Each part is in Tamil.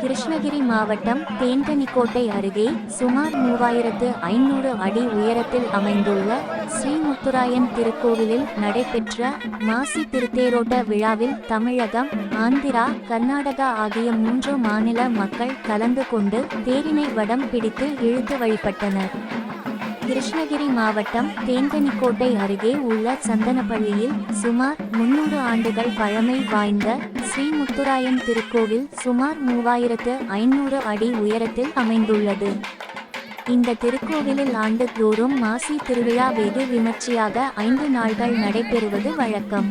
கிருஷ்ணகிரி மாவட்டம் தேன்கனிக்கோட்டை அருகே சுமார் மூவாயிரத்து ஐநூறு அடி உயரத்தில் அமைந்துள்ள ஸ்ரீமுத்துராயன் திருக்கோவிலில் நடைபெற்ற மாசி திருத்தேரோட்ட விழாவில் தமிழகம் ஆந்திரா கர்நாடகா ஆகிய மூன்று மாநில மக்கள் கலந்து கொண்டு தேரினை வடம் பிடித்து இழுத்து வழிபட்டனர். கிருஷ்ணகிரி மாவட்டம் தேங்கனிக்கோட்டை அருகே உள்ள சந்தனப்பள்ளியில் சுமார் முன்னூறு ஆண்டுகள் பழமை வாய்ந்த ஸ்ரீமுத்துராயன் திருக்கோவில் சுமார் மூவாயிரத்து ஐநூறு அடி உயரத்தில் அமைந்துள்ளது. இந்த திருக்கோவிலில் ஆண்டுதோறும் மாசி திருவிழா வெகு விமர்சையாக ஐந்து நாள்கள் நடைபெறுவது வழக்கம்.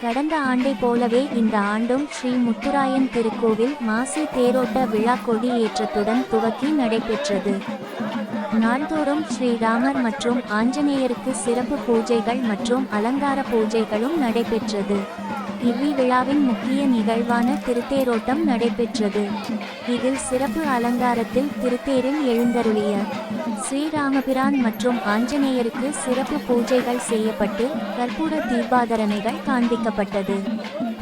கடந்த ஆண்டை போலவே இந்த ஆண்டும் ஸ்ரீ முத்துராயன் திருக்கோவில் மாசி தேரோட்ட விழா கொடியேற்றத்துடன் துவக்கி நடைபெற்றது. நாள்தோறும் ஸ்ரீராமர் மற்றும் ஆஞ்சநேயருக்கு சிறப்பு பூஜைகள் மற்றும் அலங்கார பூஜைகளும் நடைபெற்றது. இவ்விழாவின் முக்கிய நிகழ்வான திருத்தேரோட்டம் நடைபெற்றது. இதில் சிறப்பு அலங்காரத்தில் திருத்தேரில் எழுந்தருளிய ஸ்ரீராமபிரான் மற்றும் ஆஞ்சநேயருக்கு சிறப்பு பூஜைகள் செய்யப்பட்டு கற்பூர தீபாதரணைகள் காண்பிக்கப்பட்டது.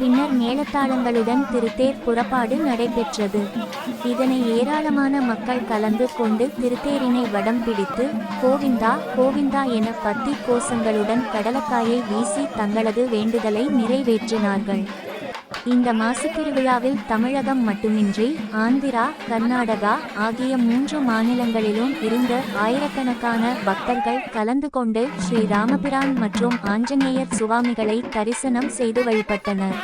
பின்னர் மேலத்தாளங்களுடன் திருத்தேர் புறப்பாடு நடைபெற்றது. இதனை ஏராளமான மக்கள் கலந்து கொண்டு திருத்தேரினை வடம் பிடித்து கோவிந்தா கோவிந்தா என பத்தி கோஷங்களுடன் கடலக்காயை வீசி தங்களது வேண்டுதலை நிறைவேற்றினார்கள். இந்த மாசத்திருவிழாவில் தமிழகம் மட்டுமின்றி ஆந்திரா கர்நாடகா ஆகிய மூன்று மாநிலங்களிலும் இருந்து ஆயிரக்கணக்கான பக்தர்கள் கலந்து கொண்டு ஸ்ரீ ராமபிரான் மற்றும் ஆஞ்சநேயர் சுவாமிகளை தரிசனம் செய்து வழிபட்டனர்.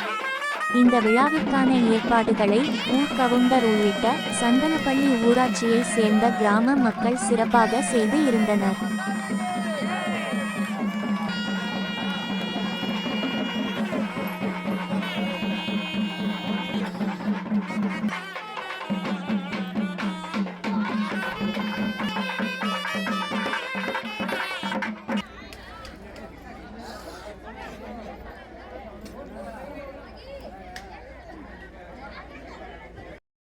இந்த விழாவிற்கான ஏற்பாடுகளை ஊர்கவுண்டர் உள்ளிட்ட சந்தனப்பள்ளி ஊராட்சியை சேர்ந்த கிராம மக்கள் சிறப்பாக செய்து இருந்தனர்.